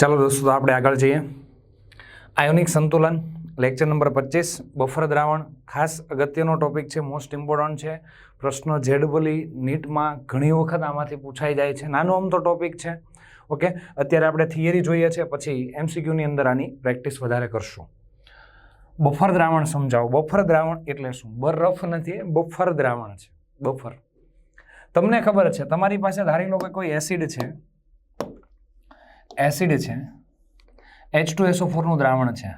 ચાલો દોસ્તો, તો આપણે આગળ જઈએ. આયોનિક સંતુલન લેક્ચર નંબર પચીસ, બફર દ્રાવણ. ખાસ અગત્યનો ટોપિક છે મોસ્ટ ઇમ્પોર્ટન્ટ છે. પ્રશ્નો જેડબલી નીટમાં ઘણી વખત આમાંથી પૂછાઈ જાય છે. નાનો આમ તો ટોપિક છે. ઓકે? અત્યારે આપણે થિયરી જોઈએ છે, પછી એમસીક્યુની અંદર આની પ્રેક્ટિસ વધારે કરશું. બફર દ્રાવણ સમજાવો. બફર દ્રાવણ એટલે શું? બરફ નથી, બફર દ્રાવણ છે. બફર. તમને ખબર છે, તમારી પાસે ધારી લો કે કોઈ એસિડ છે એસિડ છે. એચ ટુ એસો ફોરનું દ્રાવણ છે.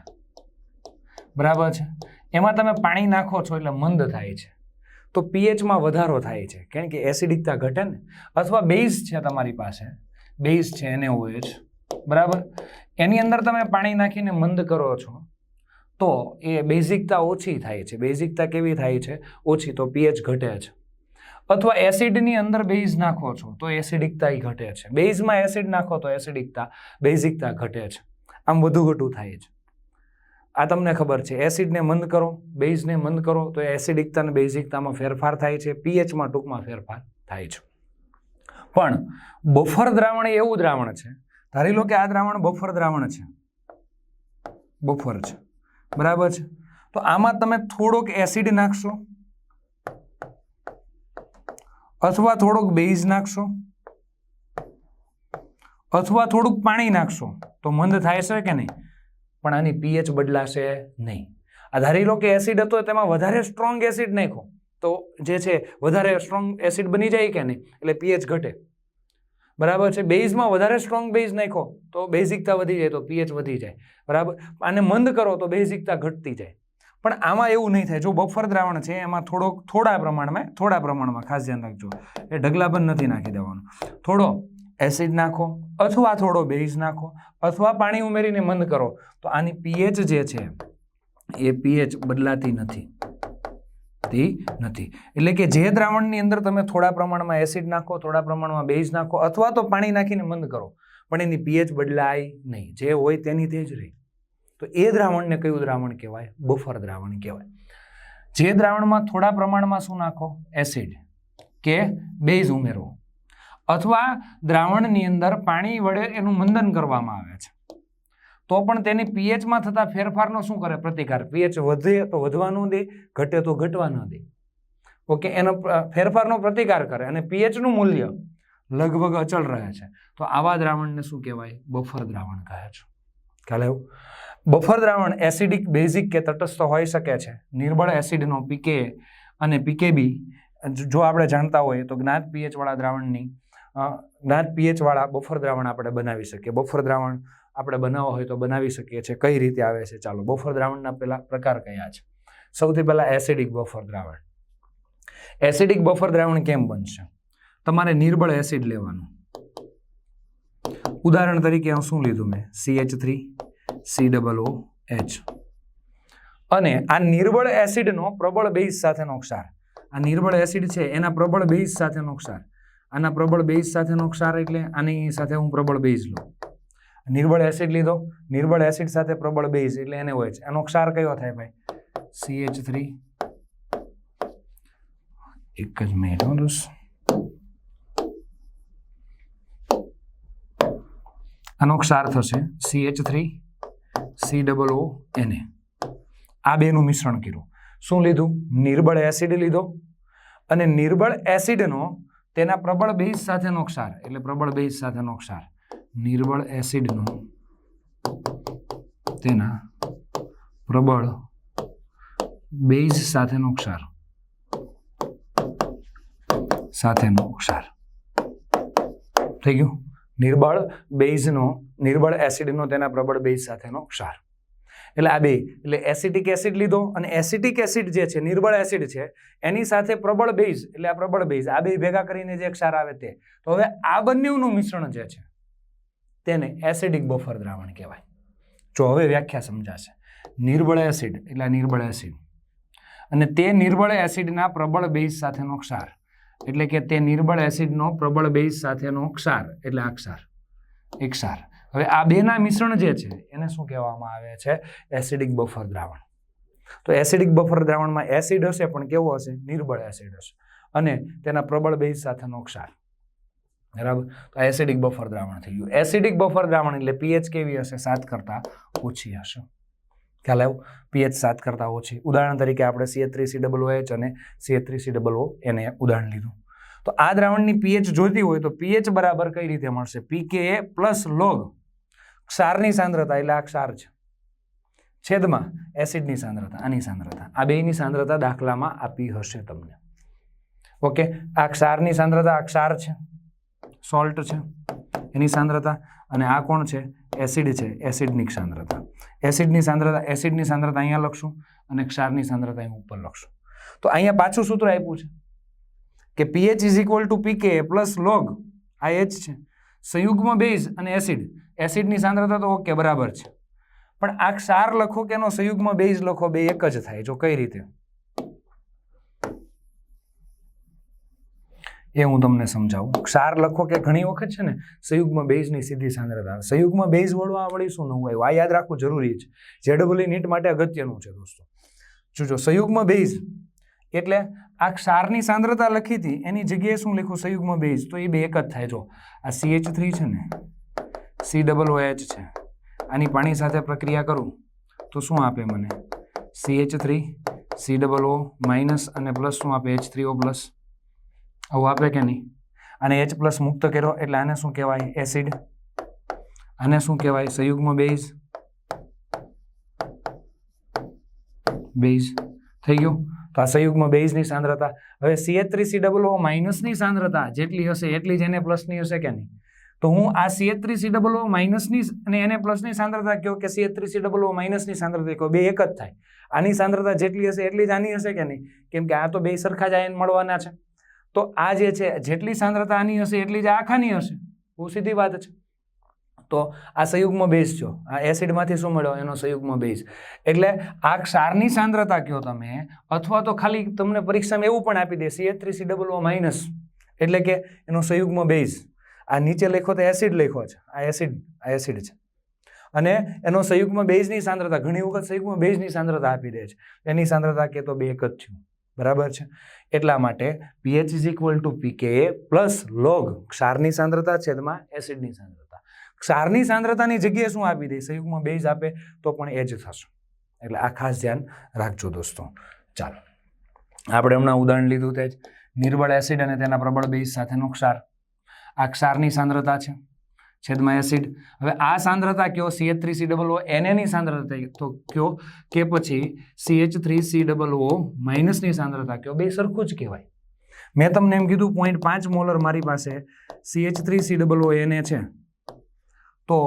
બરાબર છે? એમાં તમે પાણી નાખો છો એટલે મંદ થાય છે. તો પીએચમાં વધારો થાય છે. કારણ કે એસિડિકતા ઘટે ને. અથવા બેઝ છે તમારી પાસે. બેઝ છે એને ઓએચ બરાબર? એની અંદર તમે પાણી નાખીને મંદ કરો છો, તો એ બેઝિકતા ઓછી થાય છે. બેઝિકતા કેવી થાય છે? ઓછી. તો પીએચ ઘટે છે અથવા એસિડની અંદર બેઝ નાખો છો, તો એસિડિકતા એ ઘટે છે. બેઝમાં એસિડ નાખો તો એસિડિકતા બેઝિકતા ઘટે છે. આમ વધુ ઘટું થાય છે. આ તમને ખબર છે. એસિડને મંદ કરો બેઝને મંદ કરો, તો એસિડિકતા અને બેઝિકતામાં ફેરફાર થાય છે. પીએચમાં ટૂંકમાં ફેરફાર થાય છે. પણ બફર દ્રાવણ એવું દ્રાવણ છે, ધારી લો કે આ દ્રાવણ બફર દ્રાવણ છે. બફર છે. બરાબર છે? તો આમાં તમે થોડોક એસિડ નાખશો. અથવા થોડુંક બેઝ નાખશો. અથવા થોડુંક પાણી નાખશો. તો મંદ થાય છે કે નહીં? પણ આની પીએચ બદલાશે નહીં. આ ધારી લો કે એસિડ હતો તેમાં વધારે સ્ટ્રોંગ એસિડ નાખો તો જે છે, વધારે સ્ટ્રોંગ એસિડ બની જાય કે નહીં? એટલે પીએચ ઘટે. બરાબર છે? બેઝમાં વધારે સ્ટ્રોંગ બેઝ નાખો તો બેઝિકતા વધી જાય, તો પીએચ વધી જાય. બરાબર? આને મંદ કરો તો બેઝિકતા ઘટતી જાય. પણ આમાં એવું નહીં થાય. જો બફર દ્રાવણ છે, એમાં થોડોક થોડા પ્રમાણમાં થોડા પ્રમાણમાં ખાસ ધ્યાન રાખજો. એ ઢગલાબંધ નથી નાખી દેવાનું. થોડો એસિડ નાખો અથવા થોડો બેઝ નાખો અથવા પાણી ઉમેરીને મંદ કરો. તો આની પીએચ જે છે, એ પીએચ બદલાતી નથી. નથી. એટલે કે જે દ્રાવણની અંદર તમે થોડા પ્રમાણમાં એસિડ નાખો, થોડા પ્રમાણમાં બેઝ નાખો અથવા તો પાણી નાખીને મંદ કરો. પણ એની પીએચ બદલાય નહીં. જે હોય તેની તે જ રહે. તો એ દ્રાવણને કયું દ્રાવણ કહેવાય? બફર દ્રાવણ કહેવાય. જે દ્રાવણમાં થોડા પ્રમાણમાં શું નાખો? એસિડ, કે બેઝ ઉમેરો અથવા દ્રાવણની અંદર પાણી વડે એનું મંદન કરવામાં આવે છે. તો પણ તેની પીએચમાં થતા ફેરફારનો શું કરે? પ્રતિકાર. પીએચ વધે તો વધવા ન દે, ઘટે તો ઘટવા ન દે. ઓકે, એનો ફેરફારનો પ્રતિકાર કરે અને પીએચનું મૂલ્ય લગભગ અચળ રહે છે. તો આવા દ્રાવણને શું કહેવાય? બફર દ્રાવણ કહે છે. ખ્યાલ આવ્યો? બફર દ્રાવણ એસિડિક, બેઝિક કે તટસ્થ હોઈ શકે છે. નિર્બળ એસિડનો પીકે અને પીકેબી જો આપણે જાણતા હોઈએ તો જ્ઞાત પીએચવાળા દ્રાવણની જ્ઞાત પીએચવાળા બફર દ્રાવણ આપણે બનાવી શકીએ. બફર દ્રાવણ આપણે બનાવવા હોય તો બનાવી શકીએ છીએ. કઈ રીતે આવે છે? ચાલો, બફર દ્રાવણના પહેલા પ્રકાર કયા છે? સૌથી પહેલાં એસિડિક બફર દ્રાવણ. એસિડિક બફર દ્રાવણ કેમ બનશે? તમારે નિર્બળ એસિડ લેવાનું. ઉદાહરણ તરીકે શું લીધું મેં? C H three C double O H અને આ નિર્બળ એસિડનો પ્રબળ બેઝ સાથેનો ક્ષાર. આ નિર્બળ એસિડ છે, એના પ્રબળ બેઝ સાથેનો ક્ષાર. આના પ્રબળ બેઝ સાથેનો ક્ષાર એટલે આની સાથે હું પ્રબળ બેઝ લઉં. નિર્બળ એસિડ લીધો. નિર્બળ એસિડ સાથે પ્રબળ બેઝ એટલે એને હોય છે એનો ક્ષાર કયો થાય ભાઈ? સી એચ થ્રી એક જ મિનિટ દોસ્ત. આનો ક્ષાર થશે C H three C double O N A આ બેનું મિશ્રણ કર્યું. શું લીધું? નિર્બળ એસિડ લીધો. અને નિર્બળ એસિડનો તેના પ્રબળ બેઝ સાથેનો ક્ષાર, એટલે પ્રબળ બેઝ સાથેનો ક્ષાર. નિર્બળ એસિડનો તેના પ્રબળ બેઝ સાથેનો ક્ષાર. સાથેનો ક્ષાર. થઈ ગયું? નિર્બળ બેઝનો, નિર્બળ એસિડનો તેના પ્રબળ બેઝ સાથેનો ક્ષાર. એટલે આ બે, એટલે એસિટિક એસિડ લીધો અને એસિટિક એસિડ જે છે, નિર્બળ એસિડ છે, એની સાથે પ્રબળ બેઝ, એટલે આ પ્રબળ બેઝ, આ બે ભેગા કરીને જે ક્ષાર આવે તે. તો હવે આ બંનેનું મિશ્રણ જે છે, તેને એસિડિક બફર દ્રાવણ કહેવાય. જો હવે વ્યાખ્યા સમજાશે. નિર્બળ એસિડ, એટલે નિર્બળ એસિડ. અને તે નિર્બળ એસિડના પ્રબળ બેઝ સાથેનો ક્ષાર. એટલે કે તે નિર્બળ એસિડનો પ્રબળ બેઝ સાથેનો ક્ષાર, એટલે આ ક્ષાર, એક ક્ષાર. હવે આ બેના મિશ્રણ જે છે, એને શું કહેવામાં આવે છે? એસિડિક બફર દ્રાવણ. તો એસિડિક બફર દ્રાવણમાં એસિડ હશે, પણ કેવો હશે? નિર્બળ એસિડ હશે. અને તેના પ્રબળ બેઝ સાથેનો ક્ષાર. બરાબર? તો એસિડિક બફર દ્રાવણ થઈ ગયું. એસિડિક બફર દ્રાવણ એટલે પીએચ કેવી હશે? સાત કરતાં ઓછી હશે. ખ્યાલ આવ્યો? પીએચ સાત કરતાં ઓછી ઉદાહરણ તરીકે આપણે C H three C double H અને C H three C double O N A ઉદાહરણ લીધું. તો આ દ્રાવણની પીએચ જોઈતી હોય તો પીએચ બરાબર કઈ રીતે મળશે? P K A plus log ક્ષારની સાંદ્રતા, એટલે આ ક્ષાર છે. છેદમાં એસિડની સાંદ્રતા, આની સાંદ્રતા. આ બેની સાંદ્રતા દાખલામાં આપી હશે તમને. ઓકે? આ ક્ષારની સાંદ્રતા, આ ક્ષાર છે. સોલ્ટ છે. એની સાંદ્રતા. અને આ કોણ છે? એસિડ છે. એસિડની સાંદ્રતા. એસિડની સાંદ્રતા એસિડની સાંદ્રતા અહીંયા લખશું અને ક્ષારની સાંદ્રતા અહીં ઉપર લખશું. તો અહીંયા પાછું સૂત્ર આપ્યું છે કે P H is equal to P K plus log આ એચ છે. સંયુગ્મ બેઝ અને એસિડ. એસિડની સાંદ્રતા તો ઓકે, બરાબર છે. પણ આ ક્ષાર લખો કે એનો સંયુગ્મ બેઝ લખો, બે એક જ થાય જો કઈ રીતે. એ હું તમને સમજાવું. ક્ષાર લખો કે ઘણી વખત છે ને, સંયુગમાં બેઝની સીધી સાંદ્રતા સંયુગમાં બેઝ વળો આ વળી શું? નવું આવ્યું. આ યાદ રાખવું જરૂરી છે. જેડબલી નીટ માટે અગત્યનું છે દોસ્તો. જોજો, સંયુગમાં બેઝ એટલે આ ક્ષારની સાંદ્રતા લખી હતી, એની જગ્યાએ શું લખ્યું? સંયુગમાં બેઝ. તો એ બે એક જ થાય. જો, આ સી એચ થ્રી છે ને સી ડબલ ઓ એચ છે. આની પાણી સાથે પ્રક્રિયા કરું, તો શું આપે મને? C H three C double O minus અને પ્લસ શું આપે? એચ થ્રી ઓ પ્લસ આવું આપે કે નહીં? અને એચ પ્લસ મુક્ત કર્યો એટલે આને શું કહેવાય? એસિડ આને શું કહેવાય? સંયુગ્મ બેઝ. બેઝ. થઈ ગયું? તો આ સંયુગ્મ બેઝની સાંદ્રતા. હવે C three C double O માઇનસની સાંદ્રતા જેટલી હશે એટલી જ એને પ્લસની હશે કે નહીં? તો હું આ C H three C double O માઇનસની અને એને પ્લસની સાંદ્રતા કહો કે C H three C double O માઇનસની સાંદ્રતા કહો. બે એક જ થાય. આની સાંદ્રતા જેટલી હશે એટલી જ આની હશે કે નહીં? કેમ કે આ તો બે સરખા જ આયન મળવાના છે. તો આ જે છે, જેટલી સાંદ્રતા આની હશે, એટલી જ આખાની હશે. બહુ સીધી વાત છે તો આ સંયુગ્મ બેઝ છો આ એસિડમાંથી શું મળ્યો? એનો સંયુગ્મ બેઝ. એટલે આ ક્ષારની સાંદ્રતા કહો તમે, અથવા તો ખાલી તમને પરીક્ષામાં એવું પણ આપી દે H three C double O minus એટલે કે એનો સંયુગ્મ બેઝ. આ નીચે લખો તો એસિડ લખો છે. આ એસિડ આ એસિડ છે. અને એનો સંયુગ્મ બેઝની સાંદ્રતા, ઘણી વખત સંયુગ્મ બેઝની સાંદ્રતા આપી દે છે. એની સાંદ્રતા કે તો બે એક જ થયું. બરાબર છે? એટલા માટે P H is equal to P K plus log ક્ષારની સાંદ્રતા છેદમાં એસિડની સાંદ્રતા. ક્ષારની સાંદ્રતાની જગ્યાએ શું આપી દે? સંયુગમાં બેઝ આપે તો પણ એ જ થશે. એટલે આ ખાસ ધ્યાન રાખજો દોસ્તો. ચાલો. આપણે હમણાં ઉદાહરણ લીધું તે જ. નિર્બળ એસિડ અને તેના પ્રબળ બેઝ સાથેનો ક્ષાર. આ ક્ષારની સાંદ્રતા છે. છેદમાં એસિડ. હવે આ સાંદ્રતા કયો? C H three C double O એનએની સાંદ્રતા તો કયો? કે પછી C H three C double O માઇનસની સાંદ્રતા કયો? બે સરખું જ કહેવાય. મેં તમને એમ કીધું પોઈન્ટ પાંચ મોલર મારી પાસે C H three C double O N A છે. તો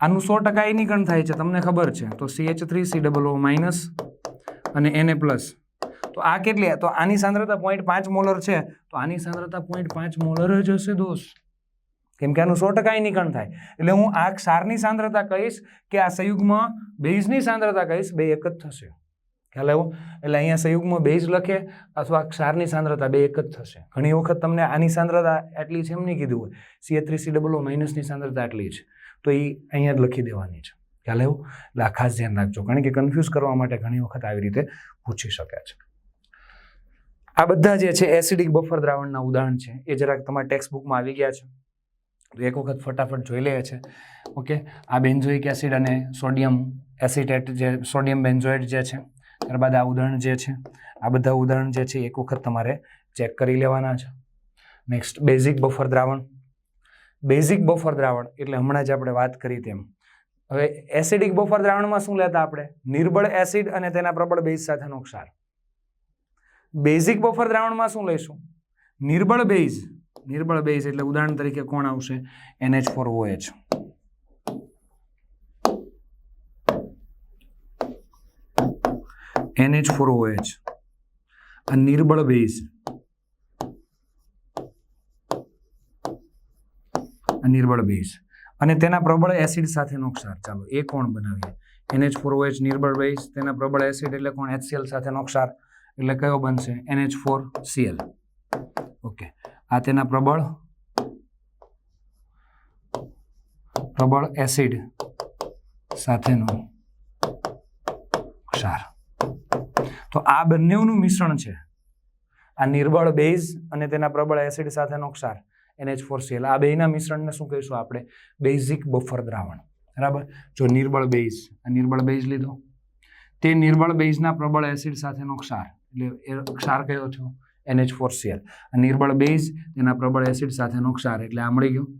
આનું સો ટકા એની કણ થાય છે. તમને ખબર છે. તો C H three C double O minus અને એને પ્લસ તો આ કેટલી? તો આની સાંદ્રતા પોઈન્ટ પાંચ મોલર છે. તો આની સાંદ્રતા પોઈન્ટ પાંચ મોલર જ હશે દોસ્ત. કેમ કે આનું સો ટકા એની કણ થાય. એટલે હું આ ક્ષારની સાંદ્રતા કહીશ કે આ સંયુગમાં બેઝની સાંદ્રતા કહીશ, બે એક જ થશે. ખ્યાલ આવ્યો? એટલે અહીંયા સંયુગમાં બેઝ લખે અથવા ક્ષારની સાંદ્રતા બે એક જ થશે. ઘણી વખત તમને આની સાંદ્રતા એટલી છે એમ નહીં કીધું હોય. C three C double O માઇનસની સાંદ્રતા આટલી છે. તો એ અહીંયા જ લખી દેવાની છે. ખ્યાલ આવ્યો? એટલે આ ખાસ ધ્યાન રાખજો. કારણ કે કન્ફ્યુઝ કરવા માટે ઘણી વખત આવી રીતે પૂછી શકે છે. આ બધા જે છે એસિડિક બફર દ્રાવણના ઉદાહરણ છે. એ જરાક તમારા ટેક્સ્ટ બુકમાં આવી ગયા છે. એક વખત ફટાફટ જોઈ લઈએ છે ઓકે આ બેન્ઝોઇક એસિડ અને સોડિયમ એસિટેટ જે, સોડિયમ બેન્ઝોઇડ જે છે, ત્યારબાદ આ ઉદાહરણ જે છે, આ બધા ઉદાહરણ જે છે, એક વખત તમારે ચેક કરી લેવાના છે. નેક્સ્ટ બેઝિક બફર દ્રાવણ. બેઝિક બફર દ્રાવણ, એટલે હમણાં જ આપણે વાત કરી તેમ. હવે એસિડિક બફર દ્રાવણમાં શું લેતા આપણે? નિર્બળ એસિડ અને તેના પ્રબળ બેઝ સાથેનો ક્ષાર. બેઝિક બફર દ્રાવણમાં શું લઈશું? નિર્બળ બેઝ. નિર્બળ બેઝ એટલે ઉદાહરણ તરીકે કોણ આવશે? N H four O H. N H four O H. આ નિર્બળ બેઝ. નિર્બળ બેઝ. અને તેના પ્રબળ એસિડ સાથેનો ક્ષાર. ચાલો, એ કોણ બનાવીએ? N H four O H નિર્બળ base. તેના પ્રબળ એસિડ એટલે કોણ? એચસીએલ સાથેનો ક્ષાર. એટલે કયો બનશે? N H four C L okay. આ તેના પ્રબળ. પ્રબળ એસિડ સાથેનો ક્ષાર. તો આ બંનેનું મિશ્રણ છે. આ નિર્બળ બેઝ અને તેના પ્રબળ એસિડ સાથેનો ક્ષાર. એનએચ ફોર સીએલ આ બેના મિશ્રણને શું કહીશું આપણે? બેઝિક બફર દ્રાવણ. બરાબર? જો નિર્બળ બેઝ, આ નિર્બળ બેઝ લીધો. તે નિર્બળ બેઝના પ્રબળ એસિડ સાથેનો ક્ષાર. એટલે એ ક્ષાર કયો છો N H four C L નિર્બળ base, તેના પ્રબળ એસિડ સાથેનો ક્ષાર એટલે આ મળી ગયું.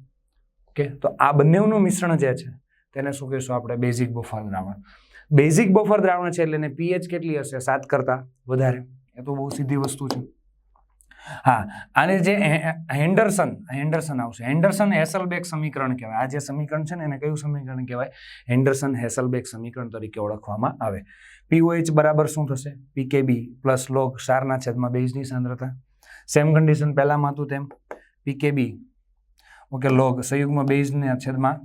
ઓકે? તો આ બંનેનું મિશ્રણ જે છે, તેને શું કહીશું આપણે? બેઝિક બફર દ્રાવણ. બેઝિક બફર દ્રાવણ છે, એટલે એને પીએચ કેટલી હશે? સાત કરતાં વધારે. એ તો બહુ સીધી વસ્તુ છે. હા અને જે હેન્ડરસન હેન્ડરસન આવશે. હેન્ડરસન હેસલબેક સમીકરણ કહેવાય. આ જે સમીકરણ છે ને, એને કયું સમીકરણ કહેવાય? હેન્ડરસન હેસલબેક સમીકરણ તરીકે ઓળખવામાં આવે. પીઓએચ બરાબર શું થશે? પીકેબી પ્લસ લોગ સારના છેદમાં બેઝની સાંદ્રતા. સેમ કન્ડિશન પહેલાંમાં હતું તેમ. પીકેબી, ઓકે, લોગ સંયુગમાં બેઝના છેદમાં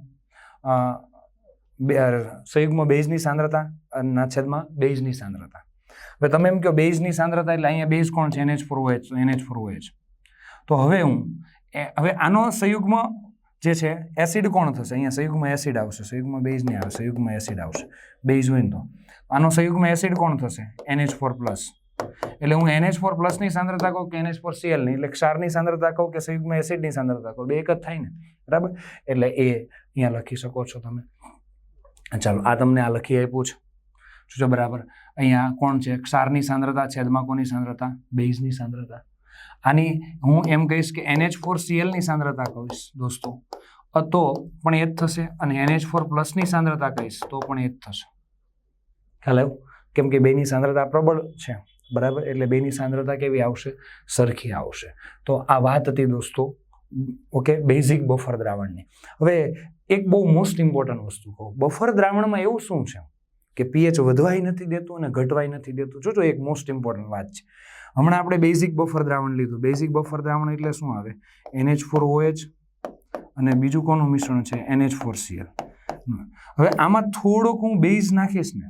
સંયુગમાં બેઝની સાંદ્રતા ના છેદમાં બેઝની સાંદ્રતા. હવે તમે એમ કહો બેઝની સાંદ્રતા એટલે અહીંયા બેઝ કોણ છે? NH four OH. NH four OH. તો હવે હું હવે આનો સંયુગ્મ જે છે, એસિડ કોણ થશે? અહીંયા સંયુગમાં એસિડ આવશે. સંયુગમાં બેઝ નહીં આવે, સંયુગમાં એસિડ આવશે. બેઝ હોય તો. આનો સંયુગમાં એસિડ કોણ થશે? NH four plus. એટલે હું એનએચ ફોર પ્લસની સાંદ્રતા કહું કે એનએચ ફોર સીએલની એટલે ક્ષારની સાંદ્રતા કહું કે સંયુગમાં એસિડની સાંદ્રતા કહું? બે એક જ થાય ને? બરાબર? એટલે એ અહીંયા લખી શકો છો તમે. ચાલો, આ તમને આ લખી આપ્યું છે. છે બરાબર. અહીંયા કોણ છે? ક્ષારની સાંદ્રતા, છેદમાં કોની સાંદ્રતા? બેઝની સાંદ્રતા. આની હું એમ કહીશ કે એનએચ ફોર સીએલની સાંદ્રતા કહીશ, દોસ્તો. તો પણ એ જ થશે અને એનએચ ફોર પ્લસની સાંદ્રતા કહીશ, તો પણ એ જ થશે. ખ્યાલ આવ્યો? કેમ કે બેની સાંદ્રતા પ્રબળ છે, બરાબર? એટલે બેની સાંદ્રતા કેવી આવશે? સરખી આવશે. તો આ વાત હતી દોસ્તો, ઓકે, બેઝિક બફર દ્રાવણની. હવે એક બહુ મોસ્ટ ઇમ્પોર્ટન્ટ વસ્તુ કહું. બફર દ્રાવણમાં એવું શું છે? કે પીએચ વધવાય નથી દેતું અને ઘટવાય નથી દેતું. જોજો, એક મોસ્ટ ઇમ્પોર્ટન્ટ વાત છે. હમણાં આપણે બેઝિક બફર દ્રાવણ લીધું. બેઝિક બફર દ્રાવણ એટલે શું આવે? એનએચ ફોર ઓએચ અને બીજું કોનું મિશ્રણ છે? એનએચ ફોર સીએલ હવે આમાં થોડોક હું બેઝ નાખીશ ને,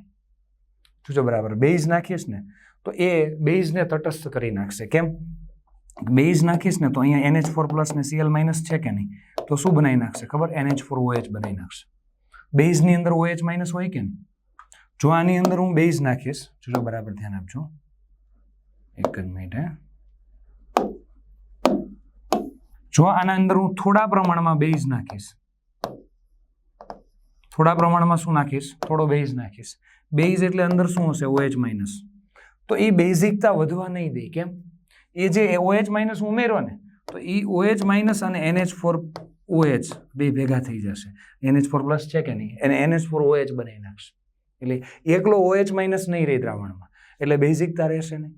જોજો બરાબર બેઝ નાખીશ ને, તો એ બેઝને તટસ્થ કરી નાખશે. કેમ? બેઝ નાખીશ ને તો અહીંયા એનએચ ફોર પ્લસ ને સીએલ માઇનસ છે કે નહીં? તો શું બનાવી નાખશે? ખબર? એનએચ ફોર ઓએચ બનાવી નાખશે. બેઝની અંદર ઓએચ માઇનસ હોય કે નહીં? જો આની અંદર હું બેઝ નાખીશ, ચલો બરાબર ધ્યાન આપજો. એક જ મિનિટ જો આના અંદર હું થોડા પ્રમાણમાં બેઝ નાખીશ, થોડા પ્રમાણમાં શું નાખીશ? થોડો બેઝ નાખીશ. બેઝ એટલે અંદર શું હશે? ઓએચ માઇનસ તો એ બેઝિકતા વધવા નહીં દે, કેમ? એ જે ઓએચ માઇનસ ઉમેરો ને, તો એ ઓએચ માઇનસ અને એનએચ ફોર ઓએચ બે ભેગા થઈ જશે. એનએચ ફોર પ્લસ છે કે નહીં? એને એનએચ ફોર ઓએચ બનાવી નાખશે. એટલે એકલો ઓએચ માઇનસ નહીં રહે દ્રાવણમાં. એટલે બેઝિકતા રહેશે નહીં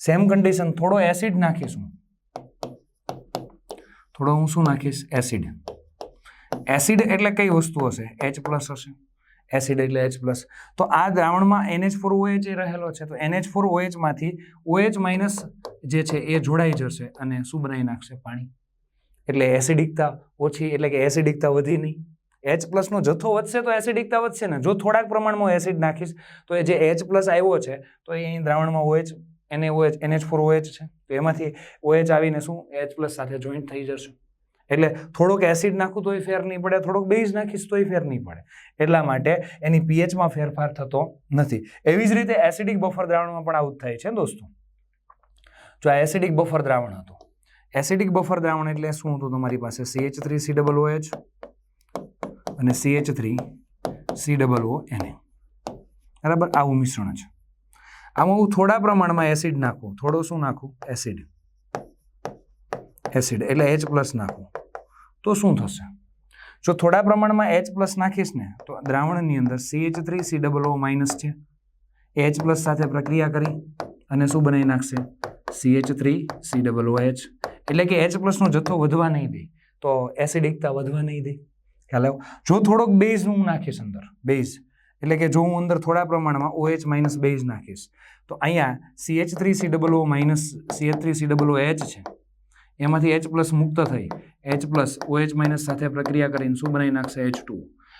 સેમ કન્ડિશન થોડો એસિડ નાખીશ. હું થોડો હું શું નાખીશ? એસિડ એસિડ એટલે કઈ વસ્તુ હશે? એચ પ્લસ હશે. એસિડ એટલે એચ પ્લસ તો આ દ્રાવણમાં એનએચ ફોર ઓએચ એ રહેલો છે. તો એનએચ ફોર ઓએચમાંથી ઓએચ માઇનસ જે છે એ જોડાઈ જશે અને શું બનાવી નાખશે પાણી. એટલે એસિડિકતા ઓછી, એટલે કે એસિડિકતા વધી નહીં. એચ પ્લસનો જથ્થો વધશે તો એસિડિકતા વધશે ને? જો થોડાક પ્રમાણમાં એસિડ નાખીશ, તો એ જે એચ પ્લસ આવ્યો છે, તો એ અહીં દ્રાવણમાં ઓએચ એને ઓએચ એનએચ ફોર ઓએચ છે. તો એમાંથી ઓએચ આવીને શું? એચ પ્લસ સાથે જોઈન્ટ થઈ જશે. એટલે થોડોક એસિડ નાખું તોય ફેર નહીં પડે, થોડોક બેઝ નાખીશ તોય ફેર નહીં પડે. એટલા માટે એની પીએચમાં ફેરફાર થતો નથી. એવી જ રીતે એસિડિક બફર દ્રાવણમાં પણ આવું થાય છે દોસ્તો. જો આ એસિડિક બફર દ્રાવણ હતું. એસિડિક બફર દ્રાવણ એટલે શું હતું? તમારી પાસે CH three C double OH અને CH three C double O એને બરાબર? આવું મિશ્રણ છે. આમાં હું થોડા પ્રમાણમાં એસિડ નાખું. થોડો શું નાખું? એસિડ એસિડ એટલે એચ પ્લસ નાખું. તો શું થશે? જો થોડા પ્રમાણમાં એચ પ્લસ નાખીશ ને, તો દ્રાવણની અંદર CH three C double O minus છે. એચ પ્લસ સાથે પ્રક્રિયા કરી અને શું બનાવી નાખશે? CH three C double O H એટલે કે એચ પ્લસનો જથ્થો વધવા નહીં દે. તો એસિડિકતા વધવા નહીં દે. ખ્યાલ આવ્યો? જો થોડોક બેઝ હું નાખીશ અંદર બેઝ એટલે કે જો હું અંદર થોડા પ્રમાણમાં ઓએચ માઇનસ બેઝ નાખીશ, તો અહીંયા CH three C double O minus CH three C double O H છે. એમાંથી એચ પ્લસ મુક્ત થઈ એચ પ્લસ ઓએચ માઇનસ સાથે પ્રક્રિયા કરીને શું બનાવી નાખશે? એચ ટુ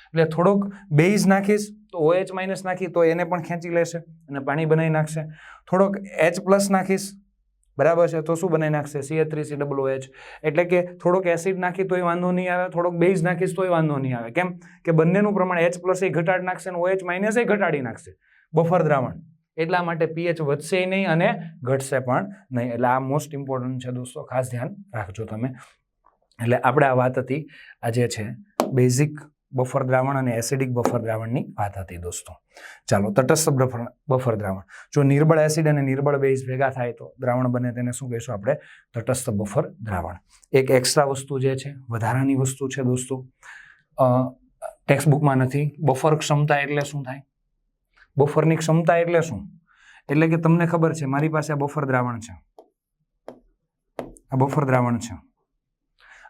એટલે થોડોક બેઝ નાખીશ, તો ઓએચ માઇનસ નાખી, તો એને પણ ખેંચી લેશે અને પાણી બનાવી નાખશે. થોડોક એચ પ્લસ નાખીશ બરાબર છે? તો શું બનાવી નાખશે? C three C double H એટલે કે થોડોક એસિડ નાખી તોય વાંધો નહીં આવે, થોડોક બેઝ નાખીશ તોય વાંધો નહીં આવે. કેમ? કે બંનેનું પ્રમાણ એચ પ્લસ એ ઘટાડી નાખશે અને ઓએચ માઇનસ એ ઘટાડી નાખશે. બફર દ્રાવણ. એટલા માટે પીએચ વધશે નહીં અને ઘટશે પણ નહીં. એટલે આ મોસ્ટ ઇમ્પોર્ટન્ટ છે દોસ્તો, ખાસ ધ્યાન રાખજો તમે. એટલે આપણે આ વાત હતી આ જે છે બેઝિક બફર દ્રાવણ અને એસિડિક બફર દ્રાવણની વાત હતી દોસ્તો. ચાલો, તટસ્થ બફર બફર દ્રાવણ. જો નિર્બળ એસિડ અને નિર્બળ બેઝ ભેગા થાય તો દ્રાવણ બને તેને શું કહીશું આપણે? તટસ્થ બફર દ્રાવણ. એક એક્સ્ટ્રા વસ્તુ જે છે, વધારાની વસ્તુ છે દોસ્તો. ટેક્સ્ટ બુકમાં નથી. બફર ક્ષમતા એટલે શું થાય? બફરની ક્ષમતા એટલે શું? એટલે કે તમને ખબર છે, મારી પાસે આ બફર દ્રાવણ છે. આ બફર દ્રાવણ છે.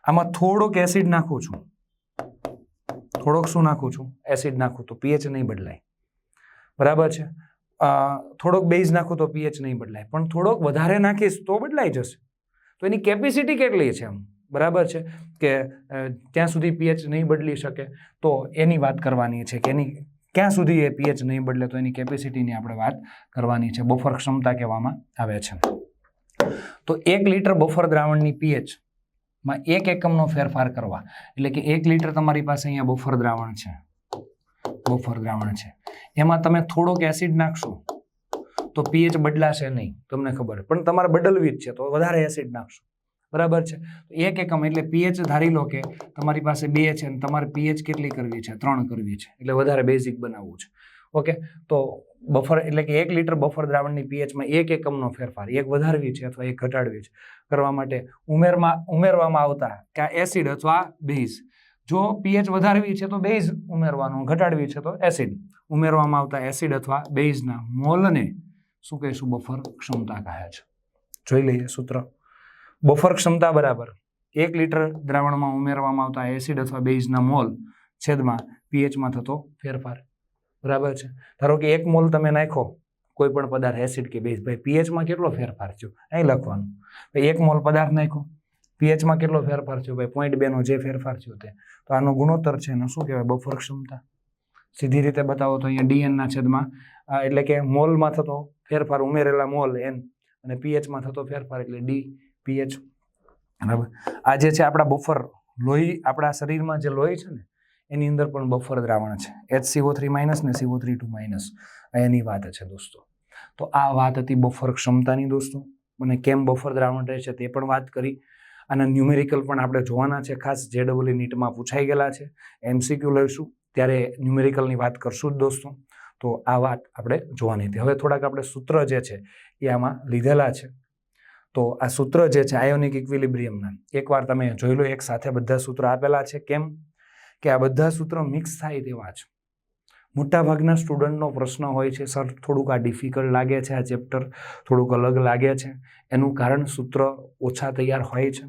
આમાં થોડોક એસિડ નાખું છું. થોડોક શું નાખું છું? એસિડ નાખું તો પીએચ નહીં બદલાય. બરાબર છે? થોડોક બેઝ નાખું તો પીએચ નહીં બદલાય. પણ થોડોક વધારે નાખીશ તો બદલાઈ જશે. તો એની કેપેસિટી કેટલી છે એમ બરાબર છે? કે ત્યાં સુધી પીએચ નહીં બદલી શકે. તો એની વાત કરવાની છે કે એની, ક્યાં સુધી એ પીએચ નહીં બદલે તો એની કેપેસિટીની આપણે વાત કરવાની છે. બફર ક્ષમતા કહેવામાં આવે છે. તો એક લીટર બફર દ્રાવણની પીએચ માં એક એકમનો ફેરફાર કરવા. એટલે કે એક લીટર તમારી પાસે અહીંયા બફર દ્રાવણ છે. બફર દ્રાવણ છે. એમાં તમે થોડોક એસિડ નાખશો, તો પીએચ બદલાશે નહીં, તમને ખબર. પણ તમારે બદલવી જ છે, તો વધારે એસિડ નાખશો. બરાબર છે? એક એકમ, એટલે પીએચ ધારી લો કે તમારી પાસે બે છે અને તમારે પીએચ કેટલી કરવી છે? ત્રણ કરવી છે. એટલે વધારે બેઝિક બનાવવું છે. ઓકે? તો બફર એટલે કે એક લીટર બફર દ્રાવણની પીએચમાં એક એકમનો ફેરફાર, એક વધારવી છે અથવા એક ઘટાડવી છે, કરવા માટે ઉમેરમાં, ઉમેરવામાં આવતા કે આ એસિડ અથવા બેઝ. જો પીએચ વધારવી છે તો બેઝ ઉમેરવાનું, ઘટાડવી છે તો એસિડ. ઉમેરવામાં આવતા એસિડ અથવા બેઝના મોલને શું કહીશું? બફર ક્ષમતા કહે છે. જોઈ લઈએ સૂત્ર. બફર ક્ષમતા બરાબર. એક લીટર દ્રાવણમાં ઉમેરવામાં આવતા એસિડ અથવા બેઝના મોલ છેદમાં પીએચમાં થતો ફેરફાર. બરાબર છે. ધારો કે એક મોલ તમે નાખો કોઈ પણ પદાર્થ એસિડ કે બેઝ ભાઈ પીએચમાં કેટલો ફેરફાર થયો? અહીં લખવાનું. ભાઈ એક મોલ પદાર્થ નાખ્યો પીએચમાં કેટલો ફેરફાર થયો? ભાઈ પોઈન્ટ બેનો જે ફેરફાર થયો તે. તો આનો ગુણોત્તર છે એનો શું કહેવાય? બફર ક્ષમતા. સીધી રીતે બતાવો તો અહીંયા ડીએનના છેદમાં એટલે કે મોલમાં થતો ફેરફાર ઉમેરેલા મોલ એન અને પીએચમાં થતો ફેરફાર એટલે ડી પીએચ બરાબર? આ જે છે આપણા બફર લોહી, આપણા શરીરમાં જે લોહી છે ને એની અંદર પણ બફર દ્રાવણ છે. એચ સીઓ થ્રી માઇનસ ને સીઓ થ્રી ટુ માઇનસ એની વાત છે દોસ્તો. તો આ વાત હતી બફર ક્ષમતાની દોસ્તો. અને કેમ બફર દ્રાવણ રહે છે તે પણ વાત કરી. આના ન્યુમેરિકલ પણ આપણે જોવાના છે. ખાસ જે ડબલ નીટમાં પૂછાઈ ગયેલા છે. એમસીક્યુ લઈશું. ત્યારે ન્યુમેરિકલની વાત કરશું જ દોસ્તો. તો આ વાત આપણે જોવાની હતી. હવે થોડાક આપણે સૂત્ર જે છે એ આમાં લીધેલા છે. તો આ સૂત્ર જે છે આયોનિક ઇક્વિલિબ્રિયમના એકવાર તમે જોઈ લો, એક સાથે બધા સૂત્ર આપેલા છે. કેમ? કે આ બધા સૂત્ર મિક્સ થાય તેવા છે મોટાભાગના સ્ટુડન્ટનો પ્રશ્ન હોય છે સર થોડુંક આ ડિફિકલ્ટ લાગે છે, આ ચેપ્ટર થોડુંક અલગ લાગે છે. એનું કારણ સૂત્ર ઓછા તૈયાર હોય છે.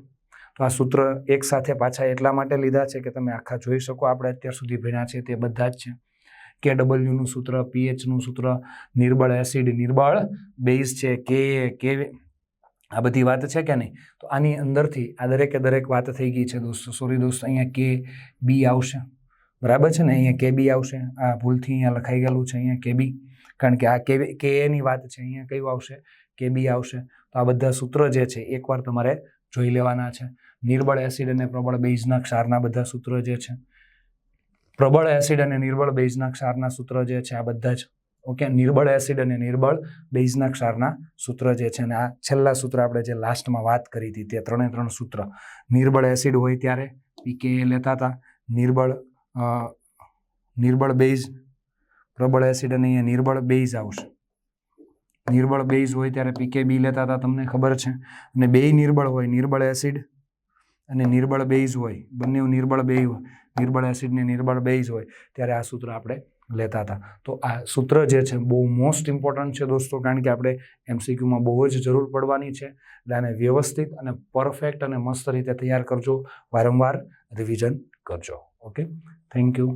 તો આ સૂત્ર એક સાથે પાછા એટલા માટે લીધા છે કે તમે આખા જોઈ શકો, આપણે અત્યાર સુધી ભણ્યા છે તે બધા જ છે. કે ડબલ્યુનું સૂત્ર પીએચનું સૂત્ર, નિર્બળ એસિડ નિર્બળ બેઝ છે કે કે આ બધી વાત છે કે નહીં? તો આની અંદરથી આ દરેકે દરેક વાત થઈ ગઈ છે દોસ્તો. સોરી દોસ્તો, અહીંયા કે બી આવશે. બરાબર છે ને? અહીંયા કે બી આવશે. આ ભૂલથી અહીંયા લખાઈ ગયેલું છે, અહીંયા કે બી. કારણ કે આ કે કે એની વાત છે, અહીંયા કયું આવશે? કે બી આવશે. તો આ બધા સૂત્રો જે છે, એકવાર તમારે જોઈ લેવાના છે. નિર્બળ એસિડ અને પ્રબળ બેઝના ક્ષારના બધા સૂત્રો જે છે. પ્રબળ એસિડ અને નિર્બળ બેઝના ક્ષારના સૂત્રો જે છે, આ બધા જ ઓકે, નિર્બળ એસિડ અને નિર્બળ બેઝના ક્ષારના સૂત્ર જે છે અને આ છેલ્લા સૂત્ર આપણે જે લાસ્ટમાં વાત કરી હતી તે ત્રણે ત્રણ સૂત્ર. નિર્બળ એસિડ હોય ત્યારે પીકે લેતા હતા. નિર્બળ નિર્બળ બેઝ, પ્રબળ એસિડ અને અહીંયા નિર્બળ બેઝ આવશે. નિર્બળ બેઝ હોય ત્યારે પીકે બી લેતા હતા, તમને ખબર છે. અને બેય નિર્બળ હોય, નિર્બળ એસિડ અને નિર્બળ બેઝ હોય. બંને નિર્બળ બે હોય. નિર્બળ એસિડ ને નિર્બળ બેઝ હોય. ત્યારે આ સૂત્ર આપણે લેતા હતા. તો આ સૂત્ર જે છે બહુ મોસ્ટ ઇમ્પોર્ટન્ટ છે દોસ્તો, કારણ કે આપણે એમસીક્યુમાં બહુ જ જરૂર પડવાની છે એટલે આને વ્યવસ્થિત અને પરફેક્ટ અને મસ્ત રીતે તૈયાર કરજો. વારંવાર રિવિઝન કરજો. Okay thank you